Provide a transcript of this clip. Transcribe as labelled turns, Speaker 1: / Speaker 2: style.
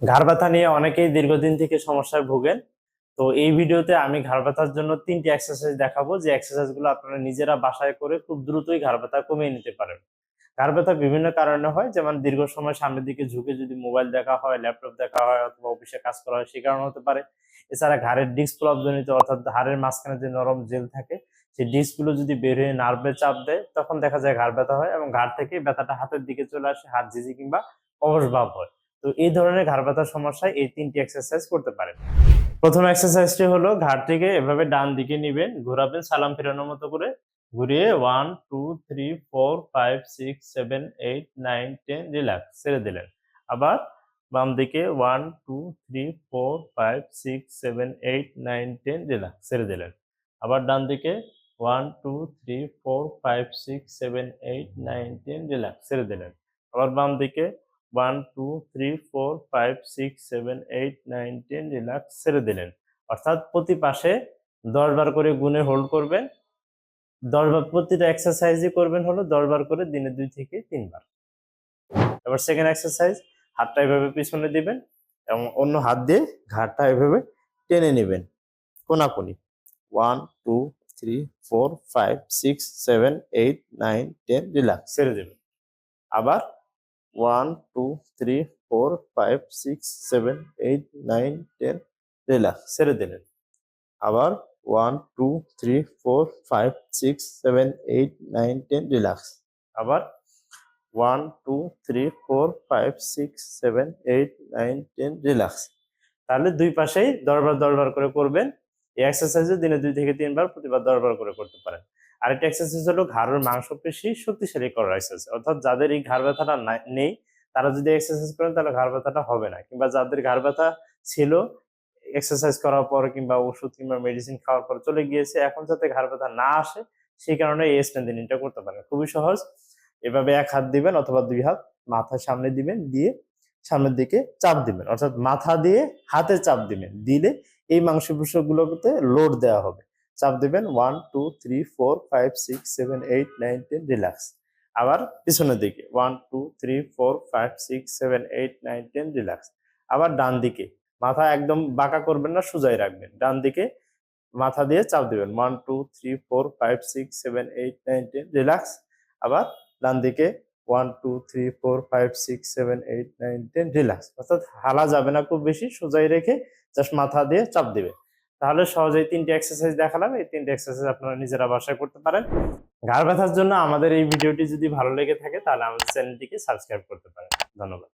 Speaker 1: ঘাড় ব্যথা নিয়ে অনেকেই দীর্ঘদিন থেকে সমস্যায় ভোগেন। তো এই ভিডিওতে আমি ঘাড় ব্যথার জন্য তিনটি এক্সারসাইজ দেখাবো। যে এক্সারসাইজগুলো আপনারা নিজেরা বাসায় করে খুব দ্রুতই ঘাড় ব্যথা কমিয়ে নিতে পারেন। ঘাড় ব্যথা বিভিন্ন কারণে হয়, যেমন দীর্ঘ সময় সামনের দিকে ঝুঁকে যদি মোবাইল দেখা হয়, ল্যাপটপ দেখা হয় অথবা অফিসে কাজ করা হয় সেই কারণে হতে পারে। এছাড়া ঘাড়ের ডিস্ক প্রবজনিত অর্থাৎ হাড়ের মাঝখানে যে নরম জেল থাকে সেই ডিস্কগুলো যদি বের হয়ে নার্ভে চাপ দেয়, তখন দেখা যায় ঘাড় ব্যথা হয় এবং ঘাড় থেকে ব্যথাটা হাতের দিকে চলে আসে, হাত ঝিঝি কিংবা অবশ ভাব হয়। তো এই ধরনের ঘাড় ব্যথার সমস্যায় এই তিনটি এক্সারসাইজ করতে পারেন। প্রথম এক্সারসাইজটি হলো ঘাড় থেকে এভাবে ডান দিকে নিবেন, ঘোরাবেন, সালাম ফেরানোর মতো করে ঘুরিয়ে one two three four five six seven eight nine ten relax ছেড়ে দিলেন। আবার বাম দিকে one two three four five six seven eight nine ten relax ছেড়ে দিলেন। আবার ডান দিকে one two three four five six seven eight nine ten relax ছেড়ে দিলেন। আবার বাম দিকে one two three four five six seven eight nine ten relax ছেড়ে দিলেন। অর্থাৎ প্রতি পাশে দশ বার করে গুনে হোল্ড করবেন। দশ বার প্রতিটা এক্সারসাইজই করবেন হলো দশ বার করে দিনে দুই থেকে তিনবার এবার সেকেন্ড এক্সারসাইজ হাতটা এভাবে পিছনে দিবেন এবং অন্য হাত দিয়ে ঘাড়টা এভাবে টেনে নেবেন কোনাকুনি। One two three four five six seven eight nine ten relax ছেড়ে দেবেন। আবার one, two, three, four, five, six, seven, eight, nine, ten relax ছেড়ে দিলেন। আবার one, two, three, four, five, six, seven, eight, nine, ten, relax. আবার one, two, three, four, five, six, seven, eight, nine, ten, relax. তাহলে দুই পাশেই দরবার দরবার করে করবেন। এই এক্সারসাইজে দিনে দুই থেকে তিনবার প্রতিবার দরবার করে করতে পারেন। আরেকটা এক্সারসাইজ হলো ঘাড়ের মাংসপেশি শক্তিশালী করার এক্সারসাইজ অর্থাৎ যাদের এই ঘাড় ব্যথাটা নেই তারা যদি এক্সারসাইজ করেন তাহলে ঘাড় ব্যথাটা হবে না। কিংবা যাদের ঘাড় ব্যথা ছিল এক্সারসাইজ করার পর কিংবা ওষুধ কিংবা মেডিসিন খাওয়ার পর চলে গিয়েছে, এখন যাতে ঘাড় ব্যথা না আসে, সেই কারণে এই স্ট্রেন্থেনিংটা করতে পারেন। খুবই সহজ। এভাবে এক হাত দিবেন অথবা দুই হাত মাথার সামনে দিবেন, দিয়ে সামনের দিকে চাপ দিবেন। অর্থাৎ মাথা দিয়ে হাতে চাপ দিবেন। দিলে এই মাংস মাংসপেশিগুলোতে লোড দেওয়া হবে। চাপ দিবেন one two three four five six seven eight nine ten relax আবার পিছনের দিকে one two three four five six seven eight nine ten relax আবার ডান দিকে, মাথা একদম বাঁকা করবেন না, সোজাই রাখবেন। ডান দিকে মাথা দিয়ে চাপ দিবেন one two three four five six seven eight nine ten relax আবার ডান দিকে one two three four five six seven eight nine ten relax অর্থাৎ হালা যাবে না খুব বেশি, সোজাই রেখে জাস্ট মাথা দিয়ে চাপ দিবে তাহলে সহজেই তিনটে এক্সারসাইজ দেখালাম। এই তিনটে এক্সারসাইজ আপনারা নিজেরা বাসায় করতে পারেন। ঘাড় ব্যথার জন্য আমাদের এই ভিডিওটি যদি ভালো লেগে থাকে, তাহলে আমাদের চ্যানেলটিকে সাবস্ক্রাইব করতে পারেন। ধন্যবাদ।